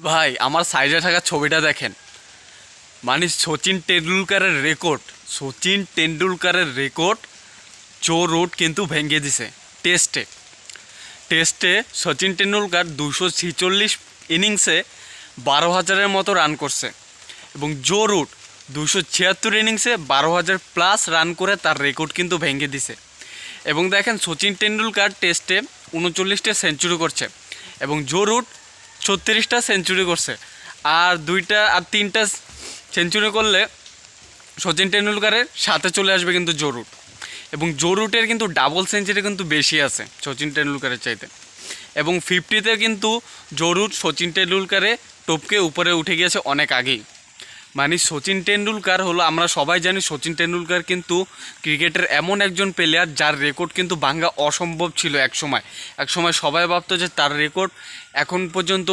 ভাই, আমার সাইডে থাকা ছবিটা দেখেন। মানে সচিন টেন্ডুলকারের রেকর্ড সচিন টেন্ডুলকারের রেকর্ড জো রুট কিন্তু ভেঙে দিছে। টেস্টে টেস্টে সচিন টেন্ডুলকার দুশো ছিচল্লিশ ইনিংসে বারো হাজারের মতো রান করছে। এবং জো রুট দুশো ছিয়াত্তর ইনিংসে বারো হাজার প্লাস রান করে তার রেকর্ড কিন্তু ভেঙে দিছে। এবং দেখেন সচিন টেন্ডুলকার টেস্টে উনচল্লিশটা সেঞ্চুরি করছে। এবং জো রুট ছত্রিশটা সেঞ্চুরি করছে। আর দুইটা আর তিনটা সেঞ্চুরি করলে সচিন টেন্ডুলকারের সাথে চলে আসবে কিন্তু জরুর এবং জরুটের কিন্তু ডাবল সেঞ্চুরি কিন্তু বেশি আছে সচিন টেন্ডুলকারের চাইতে। এবং ফিফটিতে কিন্তু জরুর সচিন টেন্ডুলকারে টপকে উপরে উঠে গিয়েছে অনেক আগেই। মানে সচিন টেন্ডুলকার হলো, আমরা সবাই জানি সচিন টেন্ডুলকার কিন্তু ক্রিকেটের এমন একজন প্লেয়ার যার রেকর্ড কিন্তু ভাঙ্গা অসম্ভব ছিল এক সময় এক সময় সবাই ভাবতো যে তার রেকর্ড এখন পর্যন্ত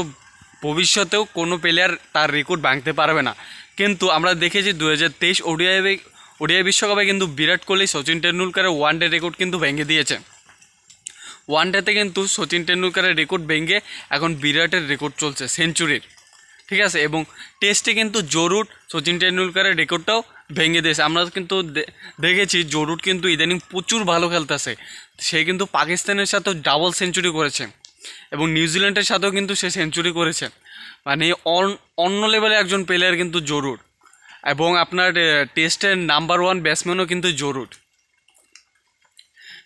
ভবিষ্যতেও কোনো প্লেয়ার তার রেকর্ড ভাঙতে পারবে না। কিন্তু আমরা দেখেছি দু হাজার তেইশ ওডিআই ওডিআই বিশ্বকাপে কিন্তু বিরাট কোহলি সচিন টেন্ডুলকারের ওয়ান ডে রেকর্ড কিন্তু ভেঙে দিয়েছে। ওয়ান ডেতে কিন্তু সচিন টেন্ডুলকারের রেকর্ড ভেঙে এখন বিরাটের রেকর্ড চলছে সেঞ্চুরির ঠিক আছে, এবং টেস্টে কিন্তু জরুর। সচিন টেন্ডুলকারের রেকর্ডটাও ভেঙে দিয়েছে। আমরা কিন্তু দেখেছি, জরুর কিন্তু ইদানিং প্রচুর ভালো খেলতেছে। সে কিন্তু পাকিস্তানের সাথেও ডাবল সেঞ্চুরি করেছে। এবং নিউজিল্যান্ডের সাথেও কিন্তু সে সেঞ্চুরি করেছে। মানে অন- অন্য লেভেলে একজন প্লেয়ার কিন্তু জরুর। এবং আপনার টেস্টের নাম্বার ওয়ান ব্যাটসম্যানও কিন্তু জরুর।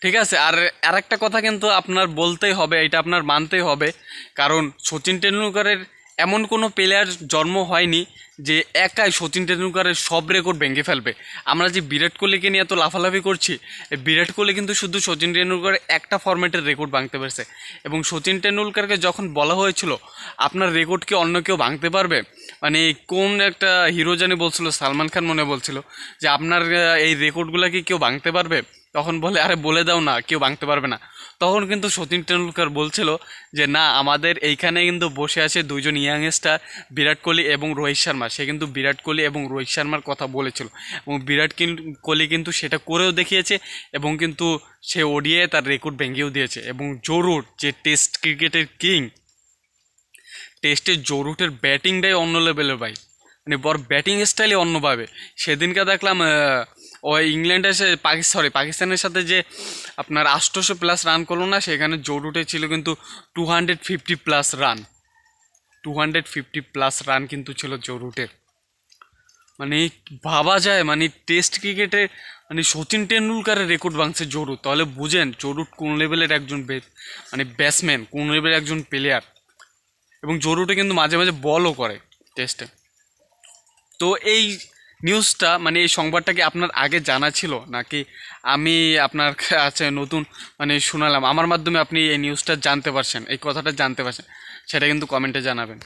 ঠিক আছে, আর আর একটা কথা কিন্তু আপনার বলতেই হবে, এটা আপনার মানতেই হবে। কারণ সচিন টেন্ডুলকারের এমন কোনো প্লেয়ার জন্ম হয়নি যে একাই সচিন টেন্ডুলকারের সব রেকর্ড ভেঙে ফেলবে। আমরা যে বিরাট কোহলিকে নিয়ে এত লাফালাফি করছি, বিরাট কোহলি কিন্তু শুধু সচিন টেন্ডুলকারের একটা ফরম্যাটের রেকর্ড ভাঙতে পারছে। এবং সচিন টেন্ডুলকারকে যখন বলা হয়েছিল, আপনার রেকর্ড কি অন্য কেউ ভাঙতে পারবে? মানে কোন একটা হিরো জানি বলছিল, সালমান খান মনে বলছিল যে, আপনার এই রেকর্ডগুলো কি কেউ ভাঙতে পারবে? তখন বলে, আরে বলে দাও না, কেউ ভাঙতে পারবে না। তখন কিন্তু সচিন টেন্ডুলকার বলছিল যে, না, আমাদের এইখানে কিন্তু বসে আছে দুইজন ইয়াংস্টার বিরাট কোহলি এবং রোহিত শর্মা। সে কিন্তু বিরাট কোহলি এবং রোহিত শর্মার কথা বলেছিল। এবং বিরাট কোহলি কিন্তু সেটা করেও দেখিয়েছে এবং কিন্তু সে ওডিয়ে তার রেকর্ড ভেঙেও দিয়েছে। এবং জরুর যে টেস্ট ক্রিকেটের কিং টেস্টে জরুটের ব্যাটিংটাই অন্য লেভেলের ভাই। মানে বর ব্যাটিং স্টাইলই অন্যভাবে। সেদিনকে দেখলাম ওই ইংল্যান্ডের সে পাকিস্তান সরি পাকিস্তানের সাথে যে আপনার আষ্টশো প্লাস রান করল না, সেখানে জরুটে ছিল কিন্তু two hundred fifty plus run two hundred fifty plus run কিন্তু ছিল জরুটের মানে ভাবা যায় মানে টেস্ট ক্রিকেটে মানে সচিন টেন্ডুলকারের রেকর্ড ভাঙছে জরুর তাহলে বুঝেন জরুর কোন লেভেলের একজন মানে ব্যাটসম্যান কোন লেভেলের একজন প্লেয়ার এবং জরুটে কিন্তু মাঝে মাঝে বলও করে টেস্টে তো এই নিউজটা মানে এই সংবাদটা কি আপনার আগে জানা ছিল? নাকি আমি আপনার কাছে নতুন মানে শুনালাম? আমার মাধ্যমে আপনি এই নিউজটা জানতে পারছেন, এই কথাটা জানতে পারছেন, সেটা কিন্তু কমেন্টে জানাবেন।